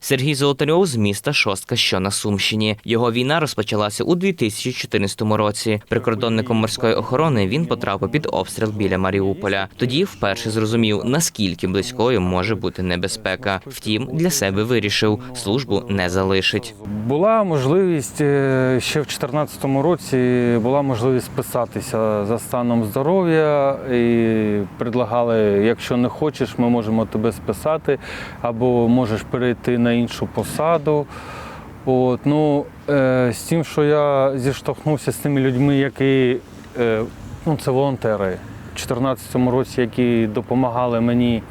Сергій Золотарьов з міста Шостка, що на Сумщині. Його війна розпочалася у 2014 році. Прикордонником морської охорони він потрапив під обстріл біля Маріуполя. Тоді вперше зрозумів, наскільки близькою може бути небезпека. Втім, для себе вирішив, службу не залишить. Була можливість е, ще в 2014 році була можливість списатися за станом здоров'я і предлагали, якщо не хочеш, ми можемо тебе списати, або можеш перейти на іншу посаду. От, ну, е, з тим, що я зіштовхнувся з тими людьми, які е, ну, це волонтери в 2014 році, які допомагали мені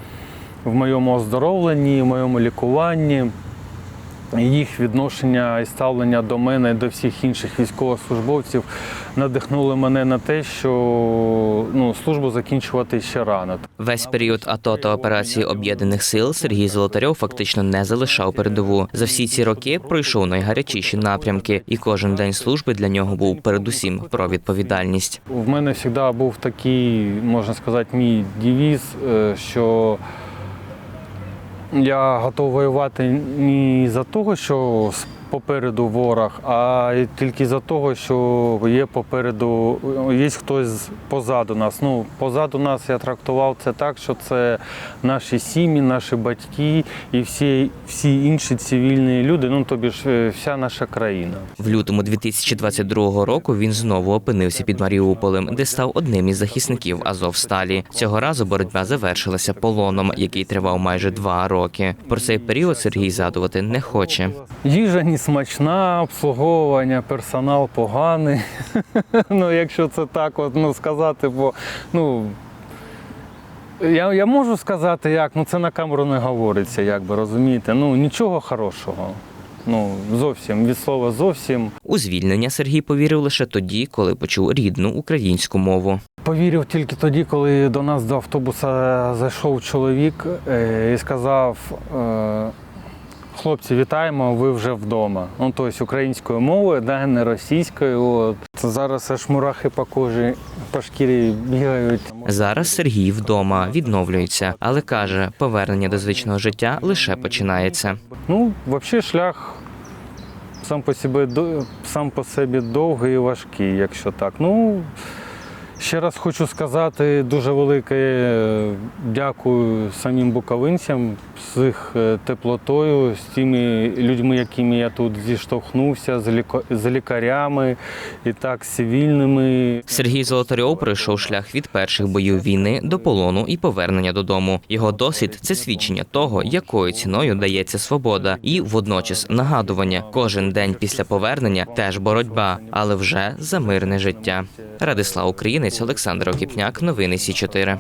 в моєму оздоровленні, в моєму лікуванні їх відношення і ставлення до мене і до всіх інших військовослужбовців надихнули мене на те, що ну, службу закінчувати ще рано. Весь період АТО та операції об'єднаних сил Сергій Золотарьов фактично не залишав передову. За всі ці роки пройшов найгарячіші напрямки, і кожен день служби для нього був передусім про відповідальність. В мене завжди був такий, можна сказати, мій девіз, е, що я готовий воювати не за того, що попереду ворог, а тільки за того, що є попереду, є хтось позаду нас. Ну, позаду нас я трактував це так, що це наші сім'ї, наші батьки і всі, всі інші цивільні люди, ну тобі ж е, вся наша країна. В лютому 2022 року він знову опинився під Маріуполем, де став одним із захисників Азовсталі. Цього разу боротьба завершилася полоном, який тривав майже два роки. Про цей період Сергій згадувати не хоче. Їжа смачна, обслуговування, персонал поганий. ну, якщо це так от, ну, сказати, бо ну. Я, я можу сказати, як, ну це на камеру не говориться, як би розумієте. Ну нічого хорошого. Ну, зовсім, від слова зовсім. У звільнення Сергій повірив лише тоді, коли почув рідну українську мову. Повірив тільки тоді, коли до нас до автобуса зайшов чоловік е, і сказав: е, хлопці, вітаємо, ви вже вдома. Ну, тобто українською мовою, да, не російською. От. Зараз аж мурахи по кожі, по шкірі бігають. Зараз Сергій вдома відновлюється, але каже, повернення до звичного життя лише починається. Ну, взагалі, шлях сам по собі, до- сам по собі довгий і важкий, якщо так. Ну, ще раз хочу сказати дуже велике е, дякую самим буковинцям з їх е, теплотою, з тими людьми, якими я тут зіштовхнувся, з, лікарями і так, цивільними. Сергій Золотарьов пройшов шлях від перших боїв війни до полону і повернення додому. Його досвід це свідчення того, якою ціною дається свобода, і водночас нагадування: кожен день після повернення теж боротьба, але вже за мирне життя. Радислав Українець, Олександр Окіпняк, новини Сі 4